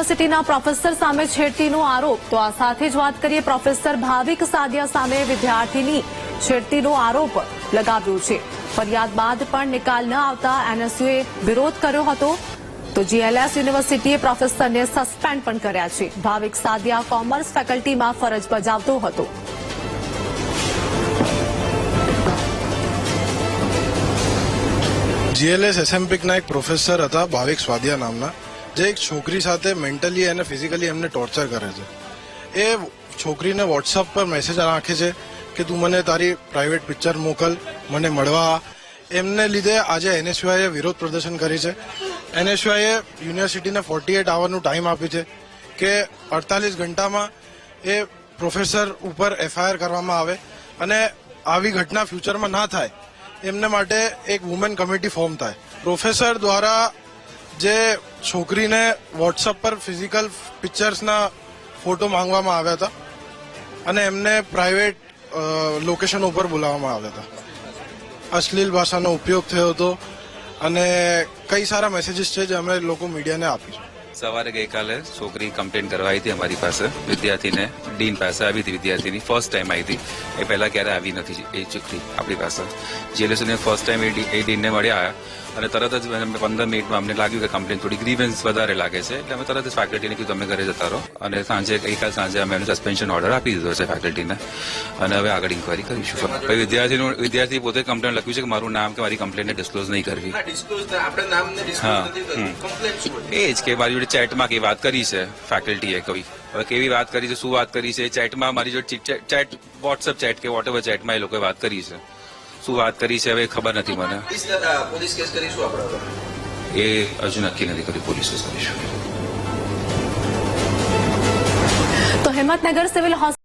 યુનિવર્સિટીના પ્રોફેસર સામે છેડતીનો આરોપ. તો આ સાથે જ વાત કરીએ પ્રોફેસર ભાવિક સાદિયા સામે વિદ્યાર્થીની છેડતીનો આરોપ લગાવ્યો છે. ફરિયાદ બાદ પણ નિકાલ ન આવતા એનએસયુએ વિરોધ કર્યો હતો. તો જીએલએસ યુનિવર્સિટીએ પ્રોફેસરને સસ્પેન્ડ પણ કર્યા છે. ભાવિક સાદિયા કોમર્સ ફેકલ્ટીમાં ફરજ બજાવતો હતો. જીએલએસ એસએમપીકના એક પ્રોફેસર હતા ભાવિક સ્વાદિયા નામના. જે એક છોકરી સાથે મેન્ટલી અને ફિઝિકલી એમને ટોર્ચર કરે છે. એ છોકરીને વોટ્સઅપ પર મેસેજ નાખે છે કે તું મને તારી પ્રાઇવેટ પિક્ચર મોકલ, મને મળવા એમને લીધે આજે એનએસયુઆઈએ વિરોધ પ્રદર્શન કરી છે. એનએસયુઆઈએ યુનિવર્સિટીને ફોર્ટી એટ આવરનું ટાઈમ આપ્યું છે કે અડતાલીસ ઘંટામાં એ પ્રોફેસર ઉપર એફઆઈઆર કરવામાં આવે અને આવી ઘટના ફ્યુચરમાં ના થાય, એમને માટે એક વુમેન કમિટી ફોર્મ થાય. પ્રોફેસર દ્વારા જે છોકરીને વોટ્સઅપ પર ફિઝિકલ પિક્ચર્સના ફોટો માંગવામાં આવ્યા હતા અને એમને પ્રાઇવેટ લોકેશન ઉપર બોલાવવામાં આવ્યા હતા. અશ્લીલ ભાષાનો ઉપયોગ થયો હતો અને કઈ સારા મેસેજીસ છે જે અમે લોકો મીડિયાને આપીશું? સવારે ગઈકાલે છોકરી કમ્પ્લેન આવી હતી અમારી પાસે. વિદ્યાર્થીને ડીન પાસે આવી હતી. વિદ્યાર્થીની ફર્સ્ટ ટાઈમ આવી હતી. એ પહેલા ક્યારે આવી નથી એ છોકરી આપણી પાસે. જે લોકોને ફર્સ્ટ ટાઈમ એ ડીનને મળ્યા અને તરત જ પંદર મિનિટમાં અમને લાગ્યું કે કમ્પ્લેન થોડી ગ્રીવન્સ વધારે લાગે છે. એટલે અમે તરત જ ફેકલ્ટીને કીધું તમે ઘરે જતા રહો. અને સાંજે ગઈકાલ સાંજે અમે એમને સસ્પેન્શન ઓર્ડર આપી દીધો છે ફેકલ્ટીને અને હવે આગળ ઇન્કવાયરી કરીશું. વિદ્યાર્થીનું વિદ્યાર્થી પોતે કમ્પ્લેન લખ્યું છે કે મારું નામ કે મારી કમ્પ્લેન ડિસ્ક્લોઝ નહીં કરવી. હા? એ જ કે મારી જોડે ચેટમાં કઈ વાત કરી છે ફેકલ્ટીએ કવિ હવે કેવી વાત કરી છે શું વાત કરી છે ચેટમાં મારી જોડે ચેટ વોટ્સઅપ ચેટ કે વોટેવર ચેટમાં એ લોકોએ વાત કરી છે. શું વાત કરી છે હવે ખબર નથી મને. પોલીસ કેસ કરીશું આપણે એ હજુ નક્કી નથી કર્યું પોલીસ કરીશું. તો હિંમતનગર સિવિલ હોસ્પિટલ